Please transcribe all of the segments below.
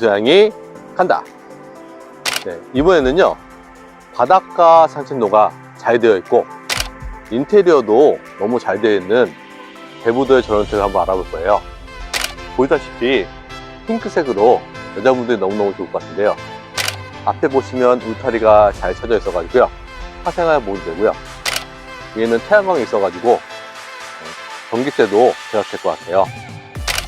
임소양이 간다. 네, 이번에는요 바닷가 산책로가 잘 되어 있고 인테리어도 너무 잘 되어 있는 대부도의 전원택을 한번 알아볼 거예요. 보시다시피 핑크색으로 여자분들이 너무너무 좋을 것 같은데요. 앞에 보시면 울타리가 잘 쳐져 있어가지고요. 사생활 모드 되고요. 위에는 태양광이 있어가지고 어, 전기세도 절약될 것 같아요.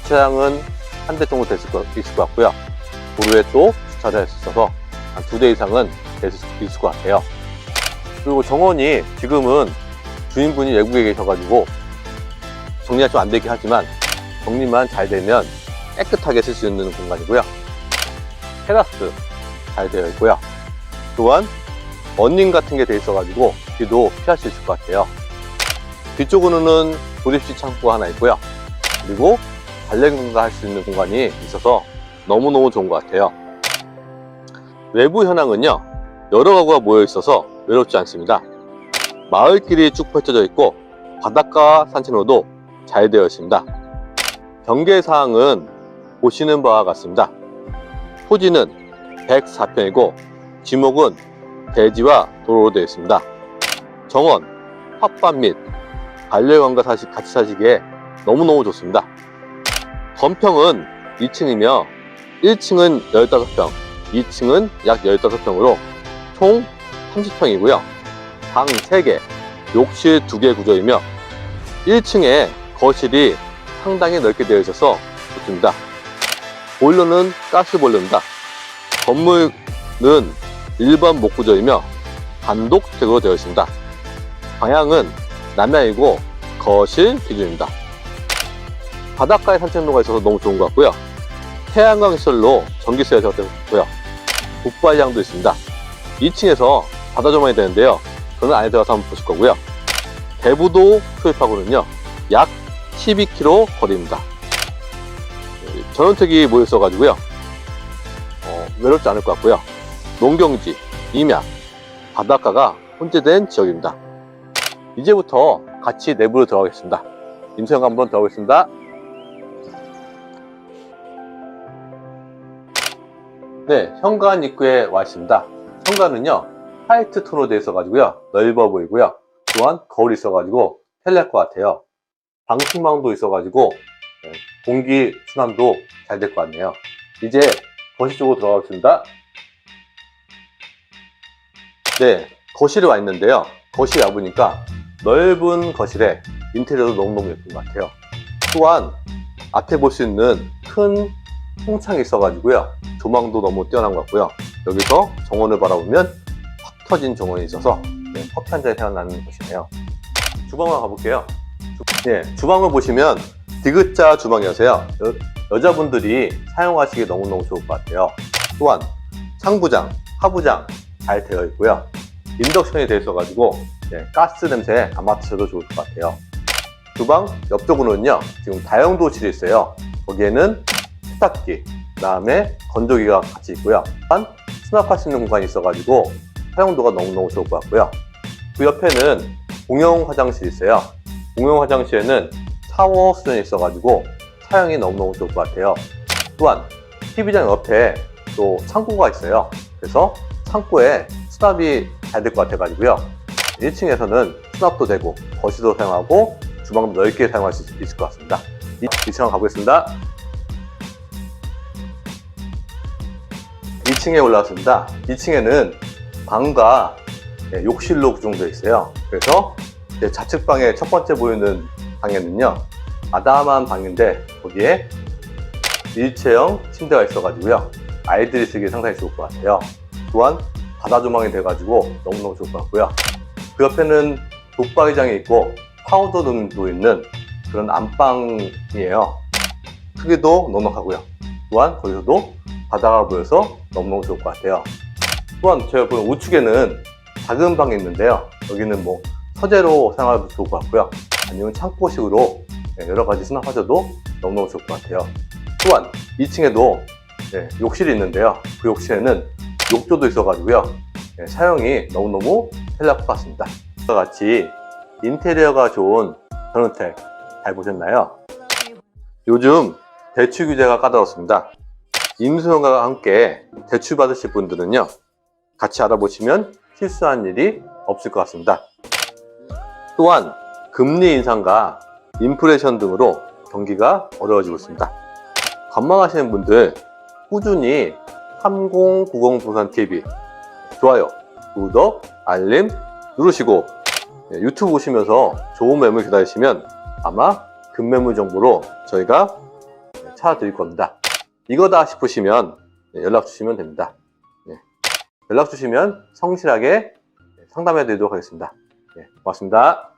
주차장은 한 대 정도 것, 있을 것 같고요. 도로에 또 주차될 수 있어서 한 두 대 이상은 될수 있을 것 같아요. 그리고 정원이 지금은 주인분이 외국에 계셔가지고 정리가 좀 안 되긴 하지만 정리만 잘 되면 깨끗하게 쓸 수 있는 공간이고요. 테라스 잘 되어 있고요. 또한 언닝 같은 게 돼 있어가지고 비도 피할 수 있을 것 같아요. 뒤쪽으로는 조립식 창고가 하나 있고요. 그리고 발레공가 할 수 있는 공간이 있어서 너무너무 좋은 것 같아요. 외부 현황은요, 여러 가구가 모여 있어서 외롭지 않습니다. 마을길이 쭉 펼쳐져 있고, 바닷가 산책로도 잘 되어 있습니다. 경계사항은 보시는 바와 같습니다. 토지는 104평이고, 지목은 대지와 도로로 되어 있습니다. 정원, 텃밭 및 반려견과 사시, 같이 사시기에 너무너무 좋습니다. 건평은 2층이며 1층은 15평, 2층은 약 15평으로 총 30평이고요. 방 3개, 욕실 2개 구조이며 1층에 거실이 상당히 넓게 되어 있어서 좋습니다. 보일러는 가스 보일러입니다. 건물은 일반 목구조이며 단독택으로 되어 있습니다. 방향은 남향이고 거실 기준입니다. 바닷가에 산책로가 있어서 너무 좋은 것 같고요. 태양광 시설로 전기세가 절약되고요. 북발장도 있습니다. 2층에서 바다 조망이 되는데요. 저는 안에 들어가서 한번 보실 거고요. 대부도 수입하고는요. 약 12km 거리입니다. 전원택이 모여 있어가지고요. 어, 외롭지 않을 것 같고요. 농경지, 임야, 바닷가가 혼재된 지역입니다. 이제부터 같이 내부로 들어가겠습니다. 임수영 한번 들어가겠습니다. 네, 현관 입구에 와 있습니다. 현관은요, 화이트 톤으로 되어 있어가지고요, 넓어 보이고요. 또한 거울이 있어가지고 편리할 것 같아요. 방충망도 있어가지고 네, 공기 순환도 잘 될 것 같네요. 이제 거실 쪽으로 들어가겠습니다. 네, 거실에 와 있는데요. 거실에 와보니까 넓은 거실에 인테리어도 너무너무 예쁜 것 같아요. 또한 앞에 볼 수 있는 큰 통창이 있어가지고요. 조망도 너무 뛰어난 것 같고요. 여기서 정원을 바라보면 확 터진 정원이 있어서 네, 커피 한 잔이 생각나는 곳이네요. 주방으로 가볼게요. 주, 네, 주방을 보시면 디귿자 주방이어서요. 여, 자분들이 사용하시기 너무너무 좋을 것 같아요. 또한 상부장, 하부장 잘 되어 있고요. 인덕션이 되어 있어가지고 네, 가스 냄새 안 맡으셔도 좋을 것 같아요. 주방 옆쪽으로는요, 지금 다용도실이 있어요. 거기에는 세탁기, 그 다음에 건조기가 같이 있고요. 한 수납할 수 있는 공간이 있어가지고 사용도가 너무너무 좋을 것 같고요. 그 옆에는 공용 화장실이 있어요. 공용 화장실에는 샤워 수전이 있어가지고 사용이 너무너무 좋을 것 같아요. 또한 TV장 옆에 또 창고가 있어요. 그래서 창고에 수납이 잘 될 것 같아가지고요. 1층에서는 수납도 되고 거실도 사용하고 주방도 넓게 사용할 수 있을 것 같습니다. 2층 가보겠습니다. 2층에 올라왔습니다. 2층에는 방과 네, 욕실로 구성되어 있어요. 그래서 이제 좌측방에 첫 번째 보이는 방에는요, 아담한 방인데 거기에 일체형 침대가 있어가지고요, 아이들이 쓰기 상당히 좋을 것 같아요. 또한 바다 조망이 돼가지고 너무너무 좋을 것 같고요. 그 옆에는 독박이장이 있고 파우더 등도 있는 그런 안방이에요. 크기도 넉넉하고요. 또한 거기서도 바다가 보여서 너무너무 좋을 것 같아요. 또한 제가 보는 우측에는 작은 방이 있는데요. 여기는 뭐 서재로 사용하도 좋을 것 같고요. 아니면 창고식으로 네, 여러 가지 수납하셔도 너무너무 좋을 것 같아요. 또한 2층에도 네, 욕실이 있는데요. 그 욕실에는 욕조도 있어가지고요. 네, 사용이 너무너무 편리할 것 같습니다. 이와 같이 인테리어가 좋은 전원택 잘 보셨나요? 요즘 대출 규제가 까다롭습니다. 임수영과 함께 대출 받으실 분들은요, 같이 알아보시면 실수한 일이 없을 것 같습니다. 또한 금리 인상과 인플레이션 등으로 경기가 어려워지고 있습니다. 관망하시는 분들 꾸준히 3090 부산 TV 좋아요, 구독, 알림 누르시고 예, 유튜브 보시면서 좋은 매물 기다리시면 아마 금매물 정보로 저희가 찾아드릴 겁니다. 이거다 싶으시면 예, 연락 주시면 됩니다. 예, 연락 주시면 성실하게 상담해 드리도록 하겠습니다. 예, 고맙습니다.